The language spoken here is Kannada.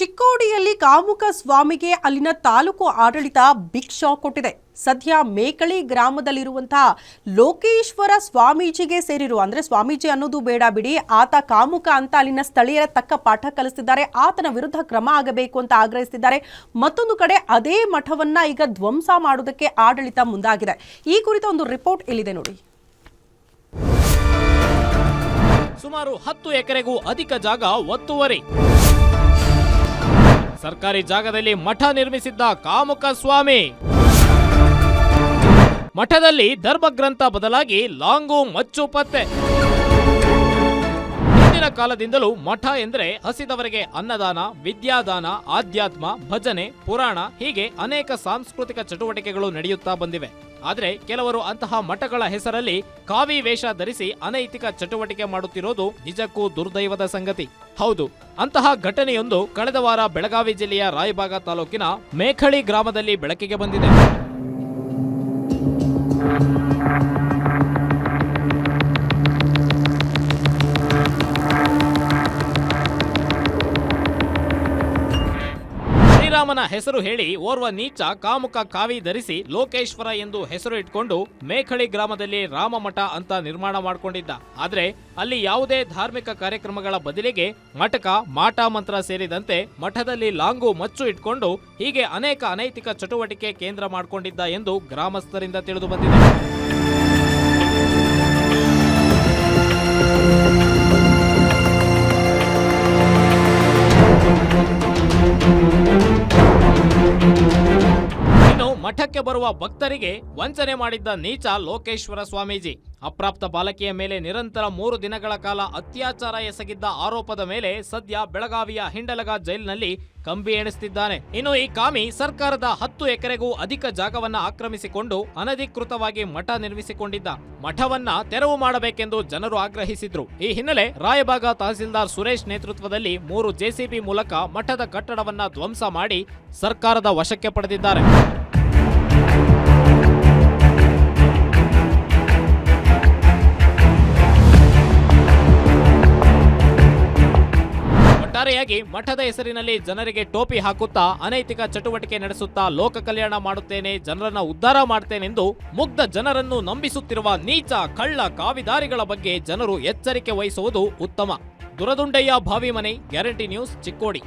ಚಿಕ್ಕೋಡಿಯಲ್ಲಿ ಕಾಮುಕ ಸ್ವಾಮಿಗೆ ಅಲ್ಲಿನ ತಾಲೂಕು ಆಡಳಿತ ಬಿಗ್ ಶಾಕ್ ಕೊಟ್ಟಿದೆ. ಸದ್ಯ ಮೇಕಳಿ ಗ್ರಾಮದಲ್ಲಿರುವಂತಹ ಲೋಕೇಶ್ವರ ಸ್ವಾಮೀಜಿಗೆ ಸೇರಿರುವ ಅಂದ್ರೆ ಸ್ವಾಮೀಜಿ ಅನ್ನೋದು ಬೇಡ ಬಿಡಿ, ಆತ ಕಾಮುಕ ಅಂತ ಅಲ್ಲಿನ ಸ್ಥಳೀಯರ ತಕ್ಕ ಪಾಠ ಕಲಿಸ್ತಿದ್ದಾರೆ. ಆತನ ವಿರುದ್ಧ ಕ್ರಮ ಆಗಬೇಕು ಅಂತ ಆಗ್ರಹಿಸಿದ್ದಾರೆ ಮತ್ತೊಂದು ಕಡೆ ಅದೇ ಮಠವನ್ನ ಈಗ ಧ್ವಂಸ ಮಾಡೋದಕ್ಕೆ ಆಡಳಿತ ಮುಂದಾಗಿದೆ. ಈ ಕುರಿತ ಒಂದು ರಿಪೋರ್ಟ್ ಇಲ್ಲಿದೆ ನೋಡಿ. ಸುಮಾರು ಹತ್ತು ಎಕರೆಗೂ ಅಧಿಕ ಜಾಗ ಒತ್ತುವರಿ. ಸರ್ಕಾರಿ ಜಾಗದಲ್ಲಿ ಮಠ ನಿರ್ಮಿಸಿದ್ದ ಕಾಮುಕ ಸ್ವಾಮಿ. ಮಠದಲ್ಲಿ ಧರ್ಮಗ್ರಂಥ ಬದಲಾಗಿ ಲಾಂಗು ಮಚ್ಚು ಪತ್ತೆ. ಹಿಂದಿನ ಕಾಲದಿಂದಲೂ ಮಠ ಎಂದರೆ ಹಸಿದವರಿಗೆ ಅನ್ನದಾನ, ವಿದ್ಯಾದಾನ, ಆಧ್ಯಾತ್ಮ, ಭಜನೆ, ಪುರಾಣ ಹೀಗೆ ಅನೇಕ ಸಾಂಸ್ಕೃತಿಕ ಚಟುವಟಿಕೆಗಳು ನಡೆಯುತ್ತಾ ಬಂದಿವೆ. ಆದರೆ ಕೆಲವರು ಅಂತಹ ಮಠಗಳ ಹೆಸರಲ್ಲಿ ಕಾವಿ ವೇಷ ಧರಿಸಿ ಅನೈತಿಕ ಚಟುವಟಿಕೆ ಮಾಡುತ್ತಿರೋದು ನಿಜಕ್ಕೂ ದುರ್ದೈವದ ಸಂಗತಿ. ಹೌದು, ಅಂತಹ ಘಟನೆಯೊಂದು ಕಳೆದ ವಾರ ಬೆಳಗಾವಿ ಜಿಲ್ಲೆಯ ರಾಯಬಾಗ ತಾಲೂಕಿನ ಮೇಖಳಿ ಗ್ರಾಮದಲ್ಲಿ ಬೆಳಕಿಗೆ ಬಂದಿದೆ. ಶ್ರೀರಾಮನ ಹೆಸರು ಹೇಳಿ ಓರ್ವ ನೀಚ ಕಾಮುಕ ಕಾವಿ ಧರಿಸಿ ಲೋಕೇಶ್ವರ ಎಂದು ಹೆಸರು ಇಟ್ಕೊಂಡು ಮೇಖಳಿ ಗ್ರಾಮದಲ್ಲಿ ರಾಮಮಠ ಅಂತ ನಿರ್ಮಾಣ ಮಾಡಿಕೊಂಡಿದ್ದ. ಆದ್ರೆ ಅಲ್ಲಿ ಯಾವುದೇ ಧಾರ್ಮಿಕ ಕಾರ್ಯಕ್ರಮಗಳ ಬದಲಿಗೆ ಮಟಕ ಮಾಟ ಮಂತ್ರ ಸೇರಿದಂತೆ ಮಠದಲ್ಲಿ ಲಾಂಗು ಮಚ್ಚು ಇಟ್ಕೊಂಡು ಹೀಗೆ ಅನೇಕ ಅನೈತಿಕ ಚಟುವಟಿಕೆ ಕೇಂದ್ರ ಮಾಡಿಕೊಂಡಿದ್ದ ಎಂದು ಗ್ರಾಮಸ್ಥರಿಂದ ತಿಳಿದು ಬಂದಿದೆ. ಮಠಕ್ಕೆ ಬರುವ ಭಕ್ತರಿಗೆ ವಂಚನೆ ಮಾಡಿದ್ದ ನೀಚ ಲೋಕೇಶ್ವರ ಸ್ವಾಮೀಜಿ. ಅಪ್ರಾಪ್ತ ಬಾಲಕಿಯ ಮೇಲೆ ನಿರಂತರ ಮೂರು ದಿನಗಳ ಕಾಲ ಅತ್ಯಾಚಾರ ಎಸಗಿದ್ದ ಆರೋಪದ ಮೇಲೆ ಸದ್ಯ ಬೆಳಗಾವಿಯ ಹಿಂಡಲಗ ಜೈಲಿನಲ್ಲಿ ಕಂಬಿ ಎಣಿಸುತ್ತಿದ್ದಾನೆ ಇನ್ನು ಈ ಕಾಮಿ ಸರ್ಕಾರದ ಹತ್ತು ಎಕರೆಗೂ ಅಧಿಕ ಜಾಗವನ್ನ ಆಕ್ರಮಿಸಿಕೊಂಡು ಅನಧಿಕೃತವಾಗಿ ಮಠ ನಿರ್ಮಿಸಿಕೊಂಡಿದ್ದ. ಮಠವನ್ನ ತೆರವು ಮಾಡಬೇಕೆಂದು ಜನರು ಆಗ್ರಹಿಸಿದ್ರು. ಈ ಹಿನ್ನೆಲೆ ರಾಯಬಾಗ ತಹಸೀಲ್ದಾರ್ ಸುರೇಶ್ ನೇತೃತ್ವದಲ್ಲಿ ಮೂರು ಜೆಸಿಬಿ ಮೂಲಕ ಮಠದ ಕಟ್ಟಡವನ್ನ ಧ್ವಂಸ ಮಾಡಿ ಸರ್ಕಾರದ ವಶಕ್ಕೆ ಪಡೆದಿದ್ದಾರೆ. ಒಟ್ಟಾರೆಯಾಗಿ ಮಠದ ಹೆಸರಿನಲ್ಲಿ ಜನರಿಗೆ ಟೋಪಿ ಹಾಕುತ್ತಾ ಅನೈತಿಕ ಚಟುವಟಿಕೆ ನಡೆಸುತ್ತಾ ಲೋಕ ಕಲ್ಯಾಣ ಮಾಡುತ್ತೇನೆ, ಜನರನ್ನ ಉದ್ಧಾರ ಮಾಡ್ತೇನೆಂದು ಮುಗ್ಧ ಜನರನ್ನು ನಂಬಿಸುತ್ತಿರುವ ನೀಚ, ಕಳ್ಳ ಕಾವಿದಾರಿಗಳ ಬಗ್ಗೆ ಜನರು ಎಚ್ಚರಿಕೆ ವಹಿಸುವುದು ಉತ್ತಮ. ದುರದುಂಡಯ್ಯ ಭಾವಿ ಮನೆ ಗ್ಯಾರಂಟಿ ನ್ಯೂಸ್ ಚಿಕ್ಕೋಡಿ.